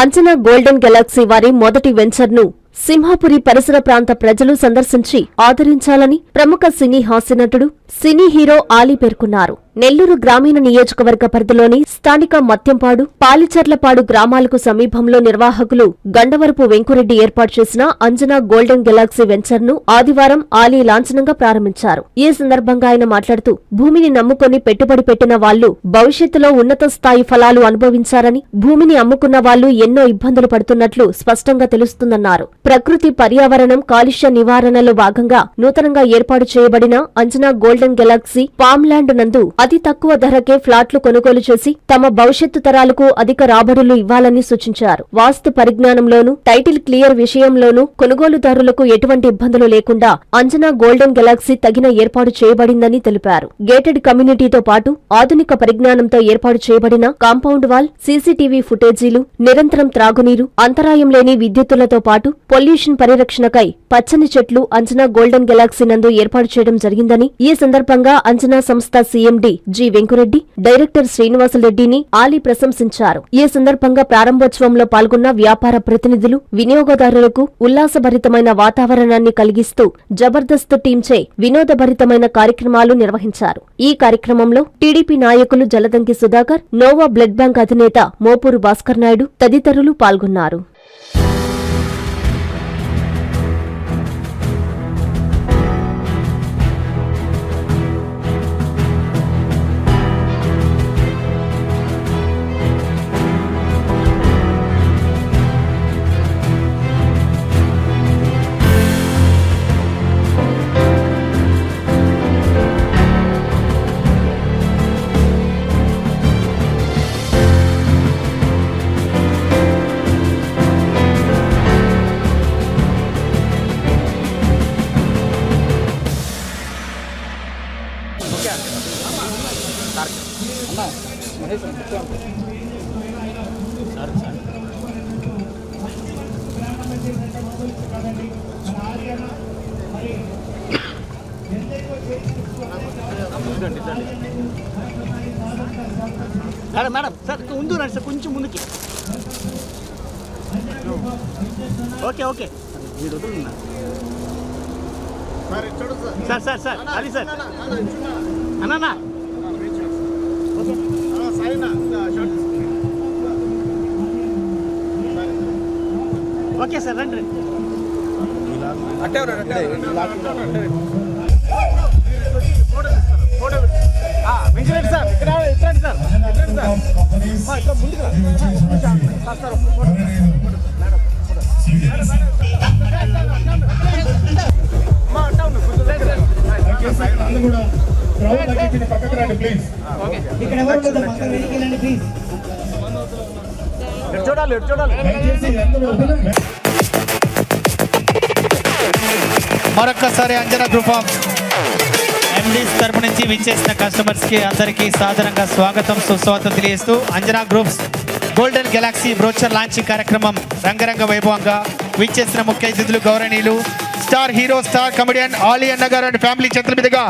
Anjana golden Galaxy వారి మొదటి వెంచర్ను సింహాపురి పరిసర ప్రాంత ప్రజలు సందర్శించి ఆదరించాలని ప్రముఖ సినీ హాస్యనటుడు సినీ హీరో ఆలీ పేర్కొన్నారు. నెల్లూరు గ్రామీణ నియోజకవర్గ పరిధిలోని స్థానిక మత్యంపాడు పాలిచర్లపాడు గ్రామాలకు సమీపంలో నిర్వాహకులు గండవరపు వెంకురెడ్డి ఏర్పాటు చేసిన అంజనా గోల్డెన్ గెలాక్సీ వెంచర్ను ఆదివారం ఆలీ లాంఛనంగా ప్రారంభించారు. ఈ సందర్భంగా ఆయన మాట్లాడుతూ భూమిని నమ్ముకొని పెట్టుబడి పెట్టిన వాళ్ళు భవిష్యత్తులో ఉన్నత స్థాయి ఫలాలు అనుభవించారని భూమిని అమ్ముకున్న వాళ్ళు ఎన్నో ఇబ్బందులు పడుతున్నట్లు స్పష్టంగా తెలుస్తుందన్నారు. ప్రకృతి పర్యావరణం కాలుష్య నివారణలో భాగంగా నూతనంగా ఏర్పాటు చేయబడిన అంజనా గోల్డెన్ గెలాక్సీ పామ్లాండ్ నందు అతి తక్కువ ధరకే ఫ్లాట్లు కొనుగోలు చేసి తమ భవిష్యత్తు తరాలకు అధిక రాబడులు ఇవ్వాలని సూచించారు. వాస్తు పరిజ్ఞానంలోనూ టైటిల్ క్లియర్ విషయంలోనూ కొనుగోలుదారులకు ఎటువంటి ఇబ్బందులు లేకుండా అంజనా గోల్డెన్ గెలాక్సీ తగిన ఏర్పాటు చేయబడిందని తెలిపారు. గేటెడ్ కమ్యూనిటీతో పాటు ఆధునిక పరిజ్ఞానంతో ఏర్పాటు చేయబడిన కాంపౌండ్ వాల్ సీసీటీవీ ఫుటేజీలు నిరంతరం త్రాగునీరు అంతరాయం లేని విద్యుత్తులతో పాటు పొల్యూషన్ పరిరక్షణకై పచ్చని చెట్లు అంజనా గోల్డెన్ గెలాక్సీ నందు ఏర్పాటు చేయడం జరిగిందని ఈ సందర్భంగా అంజనా సంస్థ సీఎండీ జి వెంకురెడ్డి డైరెక్టర్ శ్రీనివాసరెడ్డిని ఆలీ ప్రశంసించారు. ఈ సందర్భంగా ప్రారంభోత్సవంలో పాల్గొన్న వ్యాపార ప్రతినిధులు వినియోగదారులకు ఉల్లాసభరితమైన వాతావరణాన్ని కలిగిస్తూ జబర్దస్త్ టీంచే వినోదభరితమైన కార్యక్రమాలు నిర్వహించారు. ఈ కార్యక్రమంలో టీడీపీ నాయకులు Jaladanki Sudhakar Nova blood bank అధినేత మోపూరు భాస్కర్ నాయుడు తదితరులు పాల్గొన్నారు. మేడం మేడం సార్ ముందు రండి సార్ కొంచెం ముందుకి. Okay okay. మీరు వదులున్నారు సార్. సార్ సార్ అది సార్. అన్నా ఓకే సార్ రండి రండి. ఆ, ప్లీజ్ ఇటు చూడాలి చూడాలి మరొక్కసారి అంజనా గ్రూప్ ఎండీస్ తరపు నుంచి విచ్చేసిన కస్టమర్స్కి అందరికీ సాధారణంగా స్వాగతం సుస్వాగతం తెలియజేస్తూ Anjana groups golden galaxy brochure launching కార్యక్రమం రంగరంగ వైభవంగా విచ్చేసిన ముఖ్య అతిథులు గౌరవనీయులు star hero star comedian Ali అన్నగారు అండ్ ఫ్యామిలీ చేతుల మీదుగా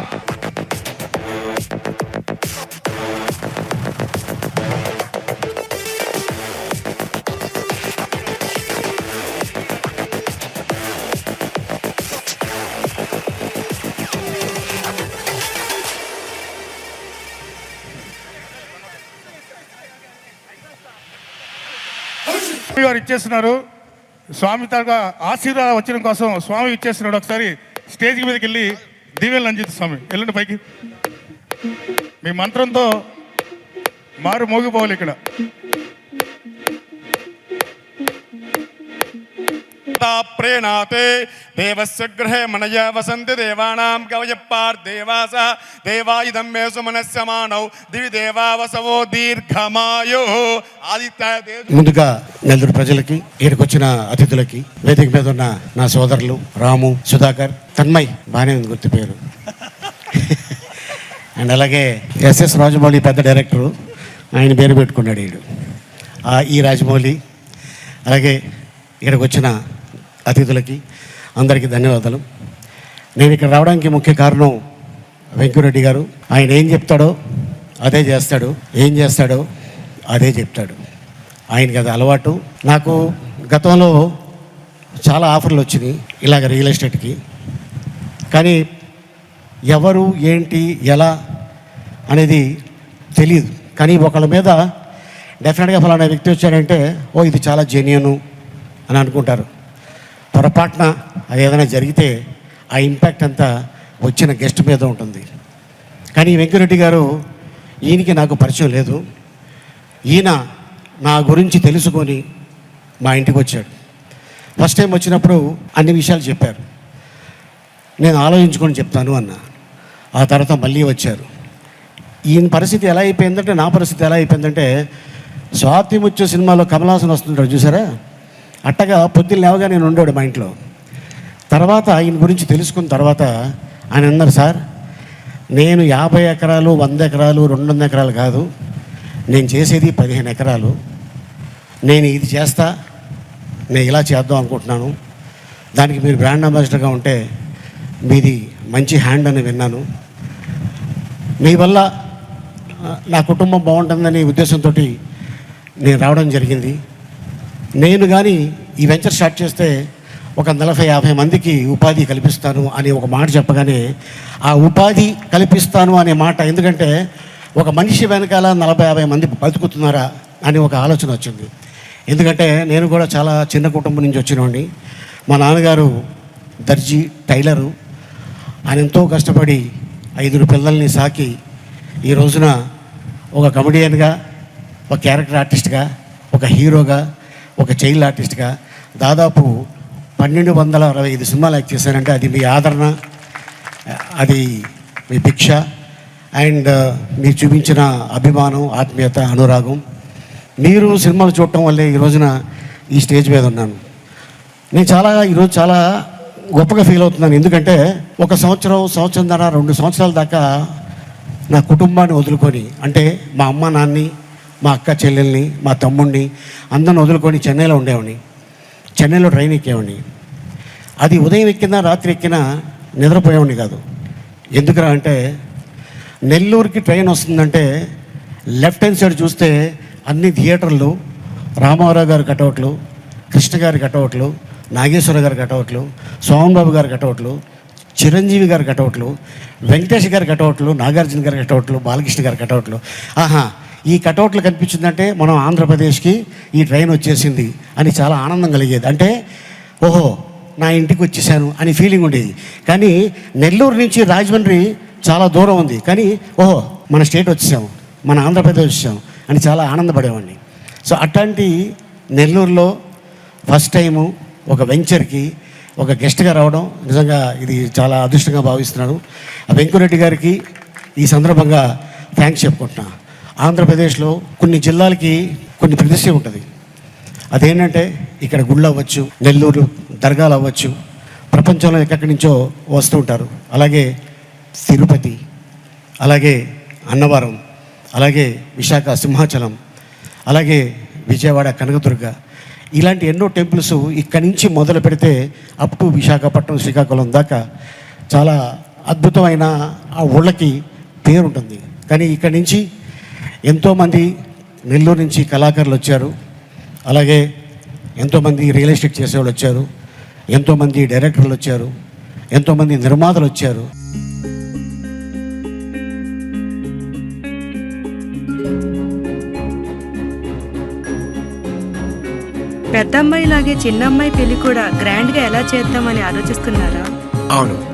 గారు ఇచ్చేస్తున్నారు. స్వామి తరగా ఆశీర్వాదం వచ్చిన కోసం స్వామి ఇచ్చేస్తున్నాడు. ఒకసారి స్టేజ్ మీదకి వెళ్ళి దీవెనలు అంజిత్ స్వామి. వెళ్ళండి పైకి. మీ మంత్రంతో మారు మోగిపోవాలి ఇక్కడ. ప్రేణాతే దేవస్య గృహే మనయ వసంతి దేవానాం కవయపార్దేవాస ఇదం మే సుమనస్య మానవ్ దివి దేవావసవో దీర్ఘమాయో ఆదిత్య ముందుగా నెల్లూరు ప్రజలకి ఇక్కడికి వచ్చిన అతిథులకి వేదిక మీద ఉన్న నా సోదరులు రాము సుధాకర్ తన్మయ్ బాగానే ఉంది గుర్తు పేరు. అండ్ అలాగే ఎస్ఎస్ రాజమౌళి పెద్ద డైరెక్టరు ఆయన పేరు పెట్టుకున్నాడు ఈడు. ఆ, ఈ రాజమౌళి అలాగే ఇక్కడికి వచ్చిన అతిథులకి అందరికీ ధన్యవాదాలు. నేను ఇక్కడ రావడానికి ముఖ్య కారణం వెంకరెడ్డి గారు. ఆయన ఏం చెప్తాడో అదే చేస్తాడు ఏం చేస్తాడో అదే చెప్తాడు. ఆయనకి అది అలవాటు. నాకు గతంలో చాలా ఆఫర్లు వచ్చినాయి ఇలాగ రియల్ ఎస్టేట్కి. కానీ ఎవరు ఏంటి ఎలా అనేది తెలియదు కానీ ఒకళ్ళ మీద డెఫినెట్గా ఫలానా వ్యక్తి వచ్చాడంటే ఓ ఇది చాలా జెన్యును అని అనుకుంటారు. పొరపాటున అది ఏదైనా జరిగితే ఆ ఇంపాక్ట్ అంతా వచ్చిన గెస్ట్ మీద ఉంటుంది. కానీ వెంకరెడ్డి గారు ఈయనకి నాకు పరిచయం లేదు. ఈయన నా గురించి తెలుసుకొని మా ఇంటికి వచ్చాడు. ఫస్ట్ టైం వచ్చినప్పుడు అన్ని విషయాలు చెప్పారు. నేను ఆలోచించుకొని చెప్తాను అన్న. ఆ తర్వాత మళ్ళీ వచ్చారు. ఈయన పరిస్థితి ఎలా అయిపోయిందంటే నా పరిస్థితి ఎలా అయిపోయిందంటే స్వాతి ముత్య సినిమాలో కమలాసన్ వస్తుంటాడు చూసారా? అట్టగా పొద్దున్న లేవగా నేను ఉండేవాడు మా ఇంట్లో. తర్వాత ఆయన గురించి తెలుసుకున్న తర్వాత ఆయన అన్నారు సార్ నేను యాభై ఎకరాలు వంద ఎకరాలు రెండు వందల ఎకరాలు కాదు నేను చేసేది పదిహేను ఎకరాలు. నేను ఇది చేస్తా నేను ఇలా చేద్దాం అనుకుంటున్నాను. దానికి మీరు బ్రాండ్ అంబాసిడర్గా ఉంటే మీది మంచి హ్యాండ్ అని విన్నాను. మీ వల్ల నా కుటుంబం బాగుంటుందనే ఉద్దేశంతో నేను రావడం జరిగింది. నేను కానీ ఈ వెంచర్ స్టార్ట్ చేస్తే ఒక నలభై యాభై మందికి ఉపాధి కల్పిస్తాను అని ఒక మాట చెప్పగానే ఆ ఉపాధి కల్పిస్తాను అనే మాట ఎందుకంటే ఒక మనిషి వెనకాల నలభై యాభై మంది బతుకుతున్నారా అని ఒక ఆలోచన వచ్చింది. ఎందుకంటే నేను కూడా చాలా చిన్న కుటుంబం నుంచి వచ్చినవాడిని మా నాన్నగారు దర్జీ టైలరు. ఆయన ఎంతో కష్టపడి ఐదుగురు పిల్లల్ని సాకి ఈ రోజున ఒక కమెడియన్గా ఒక క్యారెక్టర్ ఆర్టిస్ట్గా ఒక హీరోగా ఒక చైల్డ్ ఆర్టిస్ట్గా దాదాపు పన్నెండు వందల అరవై ఐదు సినిమాలు యాక్ట్ చేశానంటే అది మీ ఆదరణ అది మీ భిక్ష అండ్ uh, మీరు చూపించిన అభిమానం ఆత్మీయత అనురాగం. మీరు సినిమాలు చూడటం వల్లే ఈ రోజున ఈ స్టేజ్ మీద ఉన్నాను. నేను చాలా ఈరోజు చాలా గొప్పగా ఫీల్ అవుతున్నాను. ఎందుకంటే ఒక సంవత్సరం సంవత్సరం సంవత్సరంన్నర రెండు సంవత్సరాల దాకా నా కుటుంబాన్ని వదులుకొని అంటే మా అమ్మ నాన్ని మా అక్క చెల్లెల్ని మా తమ్ముడిని అందరిని వదులుకొని చెన్నైలో ఉండేవాడిని. చెన్నైలో ట్రైన్ ఎక్కేవాడిని. అది ఉదయం ఎక్కినా రాత్రి ఎక్కినా నిద్రపోయేవాడిని కాదు. ఎందుకురా అంటే నెల్లూరుకి ట్రైన్ వస్తుందంటే లెఫ్ట్ హ్యాండ్ సైడ్ చూస్తే అన్ని థియేటర్లు రామారావు గారు కటౌట్లు కృష్ణ గారి కటౌట్లు నాగేశ్వర గారి కటౌట్లు సోమబాబు గారి కటౌట్లు చిరంజీవి గారి కటౌట్లు వెంకటేష్ గారి కటౌట్లు నాగార్జున గారి కటౌట్లు బాలకృష్ణ గారి కటౌట్లు. ఆహా ఈ కటౌట్లు కనిపించిందంటే మనం ఆంధ్రప్రదేశ్కి ఈ ట్రైన్ వచ్చేసింది అని చాలా ఆనందం కలిగేది. అంటే ఓహో నా ఇంటికి వచ్చేసాను అని ఫీలింగ్ ఉండేది. కానీ నెల్లూరు నుంచి రాజమండ్రి చాలా దూరం ఉంది. కానీ ఓహో మన స్టేట్ వచ్చేసాము మన ఆంధ్రప్రదేశ్ వచ్చాం అని చాలా ఆనందపడేవాడిని. సో అట్లాంటి నెల్లూరులో ఫస్ట్ టైము ఒక వెంచర్కి ఒక గెస్ట్గా రావడం నిజంగా ఇది చాలా అదృష్టంగా భావిస్తున్నాను. ఆ వెంకురెడ్డి గారికి ఈ సందర్భంగా థ్యాంక్స్ చెప్పుకుంటున్నా. ఆంధ్రప్రదేశ్లో కొన్ని జిల్లాలకి కొన్ని ప్రతిష్ట ఉంటుంది. అదేంటంటే ఇక్కడ గుళ్ళు అవ్వచ్చు నెల్లూరు దర్గాలు అవ్వచ్చు ప్రపంచంలో ఎక్కడి నుంచో వస్తూ ఉంటారు. అలాగే తిరుపతి అలాగే అన్నవరం అలాగే విశాఖ సింహాచలం అలాగే విజయవాడ కనకదుర్గ. ఇలాంటి ఎన్నో టెంపుల్స్ ఇక్కడి నుంచి మొదలు పెడితే అప్ టు విశాఖపట్నం శ్రీకాకుళం దాకా చాలా అద్భుతమైన ఆ ఊళ్ళకి పేరు ఉంటుంది కానీ ఇక్కడి నుంచి ఎంతోమంది నెల్లూరు నుంచి కళాకారులు వచ్చారు. అలాగే ఎంతోమంది రియల్ ఎస్టేట్ చేసేవాళ్ళు వచ్చారు. ఎంతోమంది డైరెక్టర్లు వచ్చారు. ఎంతోమంది నిర్మాతలు వచ్చారు. పెద్దమ్మాయి లాగే చిన్నమ్మాయి పెళ్ళి కూడా గ్రాండ్గా ఎలా చేద్దామని ఆలోచిస్తున్నారా? అవును.